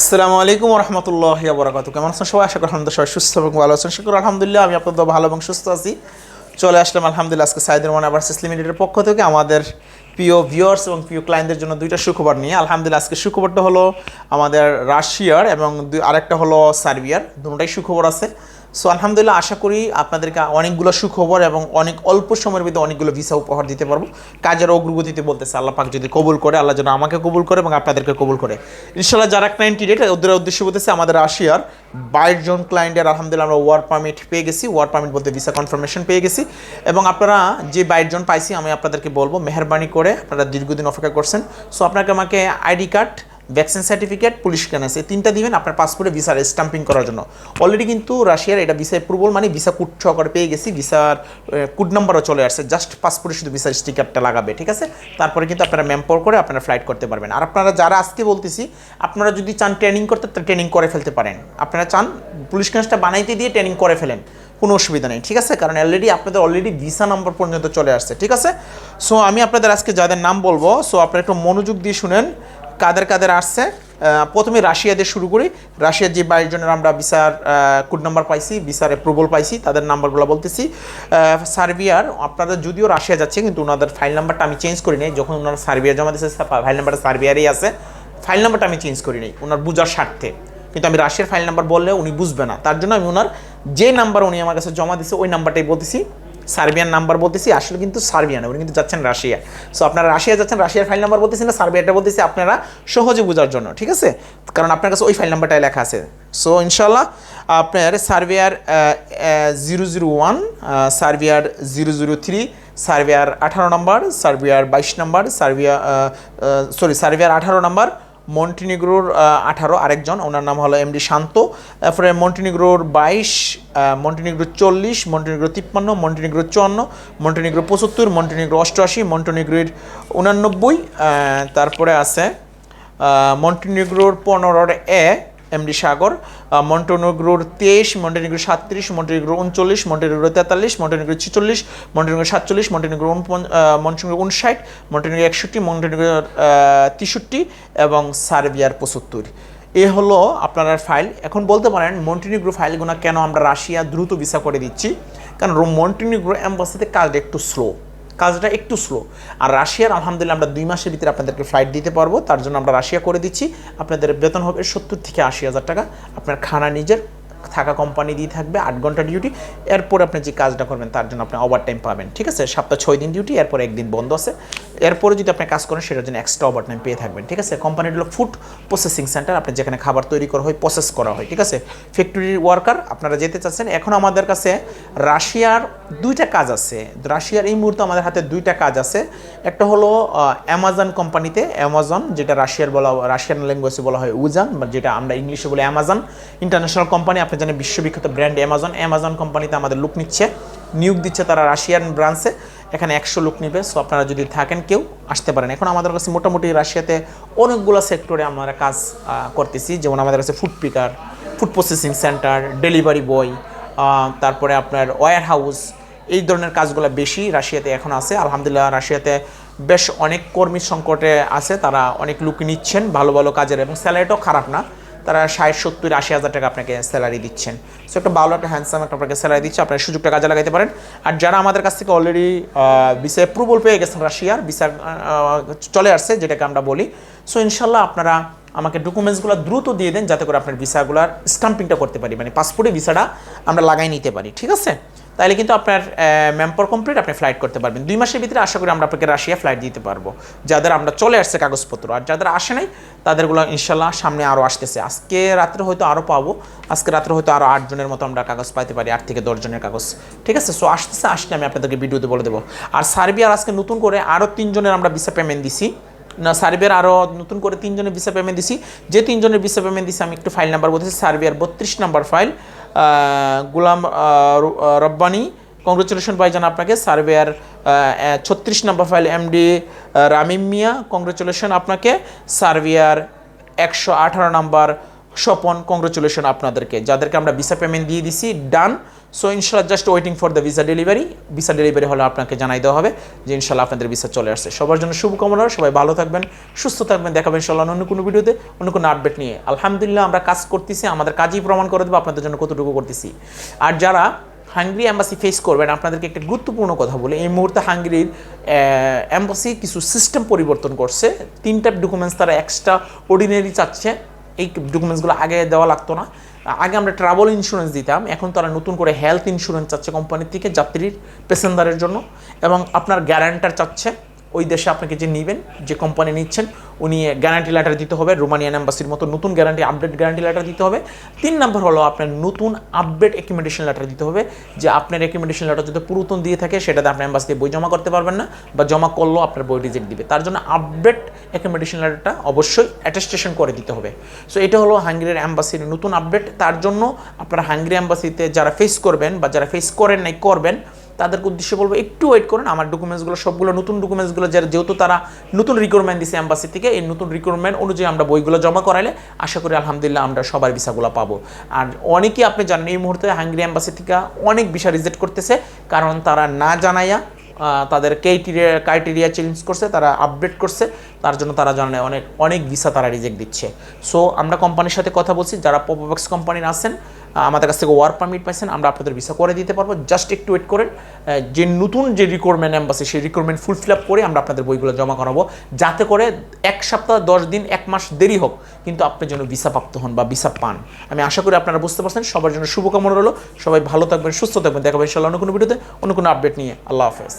আসসালামু আলাইকুম রহমতুল্লাহ বরাকাত কেমন আছেন সবাই? আশা করি আলহামদুলিল্লাহ সবাই সুস্থ এবং ভালো আছেন। শুক্র আলহামদুলিল্লাহ, আমি আপনাদের ভালো এবং সুস্থ আছি। চলে আসলাম আলহামদুলিল্লাহ আজকে সাইদুর আবার আবার্সিস লিমিটেডের পক্ষ থেকে আমাদের প্রিয় ভিউয়ার্স এবং প্রিয় ক্লায়েন্টদের জন্য দুইটা সুখবর নিয়ে। আলহামদুলিল্লাহ আজকে সুখবরটা হলো আমাদের রাশিয়ার এবং আরেকটা হলো সার্বিয়ার। দুটাই সুখবর আছে। সো আলহামদুলিল্লাহ, আশা করি আপনাদেরকে অনেকগুলো সুখবর এবং অনেক অল্প সময়ের মধ্যে অনেকগুলো ভিসা উপহার দিতে পারব। কাজের অগ্রগতিতে বলতেছে, আল্লাহ পাক যদি কবুল করে, আল্লাহ যেন আমাকে কবুল করে এবং আপনাদেরকে কবুল করে। ইনশাল্লাহ যারা ক্লায়েন্ট রেট ওদের উদ্দেশ্য বলতেছে, আমাদের রাশিয়ার বাইশ জন ক্লায়েন্টের আলহামদুলিল্লাহ আমরা ওয়ার্ক পারমিট পেয়ে গেছি ওয়ার্ক পারমিট বলতে ভিসা কনফার্মেশন পেয়ে গেছি। এবং আপনারা যে বাইশ জন পাইছি, আমি আপনাদেরকে বলব, মেহরবানি করে আপনারা দীর্ঘদিন অপেক্ষা করছেন। সো আপনাকে আমাকে ID card vaccine certificate police clearance এই তিনটা দিবেন আপনার পাসপোর্টে ভিসার স্টাম্পিং করার জন্য। অলরেডি কিন্তু রাশিয়ার এটা ভিসা অ্যাপ্রুভাল মানে ভিসা কুট সহকারে পেয়ে গেছি ভিসার কুড নাম্বারও চলে আসছে জাস্ট পাসপোর্টে শুধু ভিসার স্টিকারটা লাগাবে, ঠিক আছে? তারপরে কিন্তু আপনারা ম্যাম্পর করে আপনারা ফ্লাইট করতে পারবেন। আর আপনারা যারা আজকে বলতেছি, আপনারা যদি চান ট্রেনিং করতে ট্রেনিং করে ফেলতে পারেন। আপনারা চান পুলিশ ক্লিয়ারেন্সটা বানাইতে দিয়ে ট্রেনিং করে ফেলেন, কোনো অসুবিধা নেই, ঠিক আছে? কারণ অলরেডি আপনাদের অলরেডি ভিসা নাম্বার পর্যন্ত চলে আসছে, ঠিক আছে? সো আমি আপনাদের আজকে যাদের নাম বলব সো আপনারা একটু মনোযোগ দিয়ে শুনেন কাদের কাদের আসছে? প্রথমে রাশিয়া দিয়ে শুরু করি। রাশিয়ার যে বাইশ জনের আমরা ভিসার কোড নাম্বার পাইছি ভিসার অ্যাপ্রুভাল পাইছি, তাদের নাম্বারগুলো বলতেছি। সার্বিয়ার আপনাদের যদিও রাশিয়া যাচ্ছে, কিন্তু ওনাদের ফাইল নাম্বারটা আমি চেঞ্জ করি নাই। যখন ওনারা সার্বিয়া জমা দিয়েছে ফাইল নাম্বারটা সার্বিয়ারই আছে। ফাইল নাম্বারটা আমি চেঞ্জ করি নাই, ওনার বুঝার স্বার্থে। কিন্তু আমি রাশিয়ার ফাইল নাম্বার বললে উনি বুঝবে না। তার জন্য আমি ওনার যে নাম্বার উনি আমার কাছে জমা দিয়েছে ওই নাম্বারটাই বলতেছি। সার্বিয়ান নাম্বার বলতেছি, আসলে কিন্তু সার্বিয়ান উনি কিন্তু যাচ্ছেন রাশিয়া। সো আপনারা রাশিয়া যাচ্ছেন, রাশিয়ার ফাইল নাম্বার বলতেছি না, সার্বিয়াটা বলতেছি আপনারা সহজে বোঝার জন্য, ঠিক আছে? কারণ আপনার কাছে ওই ফাইল নাম্বারটাই লেখা আছে। সো ইনশাল্লাহ আপনার surveyor zero zero one surveyor zero zero three surveyor আঠারো নম্বর সার্বিয়ার বাইশ নম্বর সার্বিয়া সরি সার্বিয়ার আঠারো নম্বর মন্টিনিগ্রোর আঠারো, আরেকজন, ওনার নাম হলো এমডি শান্ত। তারপরে মন্টিনিগ্রোর বাইশ মন্টিনিগ্রো চল্লিশ, মন্টিনিগ্রো তিপ্পান্ন, মন্টিনিগ্রো চুয়ান্ন, মন্টিনিগ্রো পঁচাত্তর, মন্টিনিগ্রো অষ্টআশি, মন্টিনিগ্রোর উনানব্বই তারপরে আছে মন্টিনিগ্রোর পনেরোর এ এমডি সাগর মন্টেনিগ্রোর তেইশ মন্টেনিগ্রো সাতত্রিশ মন্টেনিগ্রো উনচল্লিশ মন্টেনিগ্রো তেতাল্লিশ মন্টেনিগ্রো ছিচল্লিশ মন্টেনিগ্রো সাতচল্লিশ মন্টেনিগ্রো মন্টেনিগ্রো উনষাট মন্টেনিগ্রো একষট্টি মন্টেনিগ্রো তেষট্টি এবং সার্বিয়ার পঁচাত্তর। এ হলো আপনার ফাইল। এখন বলতে পারেন, মন্টিনিগ্রো ফাইলগুলো কেন আমরা রাশিয়া দ্রুত ভিসা করে দিচ্ছি? কারণ মন্টিনিগ্রো অ্যাম্বাসিতে কাজটা একটু স্লো কাজটা একটু স্লো আর রাশিয়ার আলহামদুলিল্লাহ আমরা দুই মাসের ভিতরে আপনাদেরকে ফ্লাইট দিতে পারব। তার জন্য আমরা রাশিয়া করে দিচ্ছি। আপনাদের বেতন হবে সত্তর থেকে আশি হাজার টাকা। আপনার খানা নিজের থাকা কোম্পানি দিয়ে থাকবে আট ঘণ্টা ডিউটি এরপর আপনি যে কাজটা করবেন তার জন্য আপনি ওভার টাইম পাবেন, ঠিক আছে? সপ্তাহ ছয় দিন ডিউটি এরপর একদিন বন্ধ আছে। এরপরে যদি আপনি কাজ করেন, সেটার জন্য এক্সট্রা ওভার টাইম পেয়ে থাকবেন, ঠিক আছে? কোম্পানির হলো ফুড প্রসেসিং সেন্টার আপনি যেখানে খাবার তৈরি করা হয় প্রসেস করা হয়, ঠিক আছে? ফ্যাক্টরির ওয়ার্কার আপনারা যেতে চাচ্ছেন। এখন আমাদের কাছে রাশিয়ার দুইটা কাজ আছে। রাশিয়ার এই মুহূর্তে আমাদের হাতে দুইটা কাজ আছে। একটা হলো অ্যামাজন কোম্পানিতে অ্যামাজন যেটা রাশিয়ার বলা, রাশিয়ান ল্যাঙ্গুয়েজে বলা হয় উজান যেটা আমরা ইংলিশে বলি অ্যামাজন ইন্টারন্যাশনাল কোম্পানি আপনি জানেন বিশ্ববিখ্যাত ব্র্যান্ড অ্যামাজন। অ্যামাজন কোম্পানিতে আমাদের লুক নিচ্ছে। নিয়োগ দিচ্ছে তারা রাশিয়ান ব্রাঞ্চে এখানে একশো লোক নিবে। সো আপনারা যদি থাকেন, কেউ আসতে পারেন। এখন আমাদের কাছে মোটামুটি রাশিয়াতে অনেকগুলো সেক্টরে আমরা কাজ করতেছি। যেমন আমাদের কাছে food picker food processing centre delivery boy তারপরে আপনার ওয়ার হাউস এই ধরনের কাজগুলো বেশি রাশিয়াতে এখন আছে। আলহামদুলিল্লাহ, রাশিয়াতে বেশ অনেক কর্মী সংকটে আছে। তারা অনেক লোক নিচ্ছেন ভালো ভালো কাজের। এবং স্যালারিটাও খারাপ না। তারা ষাট, সত্তর, আশি হাজার টাকা আপনাকে স্যালারি দিচ্ছেন। সো একটা ভালো, একটা হ্যান্ডসাম একটা আপনাকে স্যালারি দিচ্ছে, আপনার সুযোগটা কাজে লাগাতে পারেন। আর যারা আমাদের কাছ থেকে অলরেডি ভিসা অ্যাপ্রুভাল পেয়ে গেছেন রাশিয়ার ভিসা চলে আসছে, যেটাকে আমরা বলি। সো ইনশাল্লাহ আপনারা আমাকে ডকুমেন্টসগুলো দ্রুত দিয়ে দেন, যাতে করে আপনার ভিসাগুলোর স্টাম্পিংটা করতে পারি। মানে পাসপোর্টে ভিসাটা আমরা লাগাই নিতে পারি। ঠিক আছে? তাহলে কিন্তু আপনার ম্যাম্পর কমপ্লিট আপনি ফ্লাইট করতে পারবেন। দুই মাসের ভিতরে আশা করি আমরা আপনাকে রাশিয়া ফ্লাইট দিতে পারব। যাদের আমরা চলে আসছে কাগজপত্র, আর যাদের আসে নাই, তাদেরগুলো ইনশাল্লাহ সামনে আরও আসতেছে। আজকে রাত্রে হয়তো আরও পাবো, আজকে রাত্রে হয়তো আরও আটজনের মতো আমরা কাগজ পাইতে পারি, আট থেকে দশজনের কাগজ। ঠিক আছে? সো আসতেছে, আসলে আমি আপনাদেরকে ভিডিওতে বলে দেবো। আর সার্বিয়ার আজকে নতুন করে আরও তিনজনের আমরা ভিসা পেমেন্ট দিছি। না, সার্বিয়ার আরও নতুন করে তিনজনের ভিসা পেমেন্ট দিছি। যে তিনজনের ভিসা পেমেন্ট দিছি, আমি একটু ফাইল নাম্বার বলতেছি, সার্বিয়ার বত্রিশ number file Gulam Rabbani congratulation ভাইজান আপনাকে। সার্ভেয়ার ছত্রিশ নম্বর file MD Ramim Mia congratulation আপনাকে। সার্ভেয়ার একশো আঠারো নম্বর স্বপন কংগ্রেচুলেশন আপনাদেরকে। যাদেরকে আমরা ভিসা পেমেন্ট দিয়ে দিছি ডান সো ইনশাল্লাহ just waiting for the visa delivery visa delivery হলে আপনাকে জানাই দেওয়া হবে যে ইনশাল্লাহ আপনাদের ভিসা চলে আসছে। সবার জন্য শুভকামনা, সবাই ভালো থাকবেন, সুস্থ থাকবেন। দেখাবেন ইনশাল্লাহ অন্য কোনো ভিডিওতে, অন্য কোনো আপডেট নিয়ে। আলহামদুলিল্লাহ, আমরা কাজ করতেছি, আমাদের কাজই প্রমাণ করে দেবো, আপনাদের জন্য কতটুকু করতেছি। আর যারা হাঙ্গরি অ্যাম্বাসি ফেস করবেন, আপনাদেরকে একটা গুরুত্বপূর্ণ কথা বলে। এই মুহূর্তে হাঙ্গেরির অ্যাম্বাসি কিছু সিস্টেম পরিবর্তন করছে। তিনটা ডকুমেন্টস তারা এক্সট্রা অর্ডিনারি চাচ্ছে। এই ডকুমেন্টসগুলো আগে দেওয়া লাগতো না। আগে আমরা ট্রাভেল ইন্স্যুরেন্স দিতাম, এখন তারা নতুন করে হেলথ ইন্স্যুরেন্স চাচ্ছে কোম্পানির থেকে যাত্রীর প্যাসেঞ্জারের জন্য এবং আপনার গ্যারান্টার চাচ্ছে। ওই দেশে আপনাকে যে নেবেন, যে কোম্পানি নিচ্ছেন, উনি গ্যারান্টি লেটার দিতে হবে রোমানিয়ান অ্যাম্বাসির মতো নতুন গ্যারান্টি আপডেট গ্যারান্টি লেটার দিতে হবে। তিন নম্বর হলো আপনার নতুন আপডেট অ্যাকোমোডেশন লেটার দিতে হবে, যে আপনার অ্যাকোমোডেশন লেটার যদি পুরাতন দিয়ে থাকে, সেটাতে আপনি অ্যাম্বাসিতে বই জমা করতে পারবেন না, বা জমা করলেও আপনার বই রিজেক্ট দিবে। তার জন্য আপডেট অ্যাকোমোডেশন লেটারটা অবশ্যই অ্যাটেস্টেশন করে দিতে হবে। সো এটা হলো হাঙ্গেরির অ্যাম্বাসির নতুন আপডেট তার জন্য আপনার হাঙ্গেরি অ্যাম্বাসিতে যারা ফেস করবেন, বা যারা ফেস করেন নাই, করবেন তাদেরকে উদ্দেশ্যে বলব, একটু ওয়েট করুন। আমার ডকুমেন্টসগুলো সবগুলো নতুন ডকুমেন্টসগুলো যারা যেহেতু তারা নতুন রিকোয়ারমেন্ট দিছে অ্যাম্বাসি থেকে, এই নতুন রিকোয়ারমেন্ট অনুযায়ী আমরা বইগুলো জমা করাইলে আশা করি আলহামদুলিল্লাহ আমরা সবার ভিসাগুলো পাবো। আর অনেকেই আপনি জানেন, এই মুহূর্তে হাঙ্গেরি অ্যাম্বাসি থেকে অনেক ভিসা রিজেক্ট করতেছে, কারণ তারা না জানাইয়া তাদের ক্রাইটেরিয়া ক্রাইটেরিয়া চেঞ্জ করছে, তারা আপডেট করছে, তার জন্য তারা জানে অনেক অনেক ভিসা তারা রিজেক্ট দিচ্ছে। সো আমরা কোম্পানির সাথে কথা বলছি, যারা পপোবক্স কোম্পানির আছেন আমাদের কাছ থেকে ওয়ার্ক পারমিট পাইছেন, আমরা আপনাদের ভিসা করে দিতে পারব। জাস্ট একটু ওয়েট করেন। যে নতুন যে রিকোয়ারমেন্ট অ্যাম্বাসি সেই ফুল ফিল আপ করে আমরা আপনাদের বইগুলো জমা করাবো। যাতে করে এক সপ্তাহ, দশ দিন, এক মাস দেরি হোক, কিন্তু আপনি যেন ভিসা প্রাপ্ত হন বা ভিসা পান। আমি আশা করি আপনারা বুঝতে পারছেন। সবার জন্য শুভকামনা রইল। সবাই ভালো থাকবেন, সুস্থ থাকবেন। দেখাবেন ইনশাল্লাহ অন্য কোনো ভিডিওতে, অন্য কোনো আপডেট নিয়ে। আল্লাহ হাফেজ।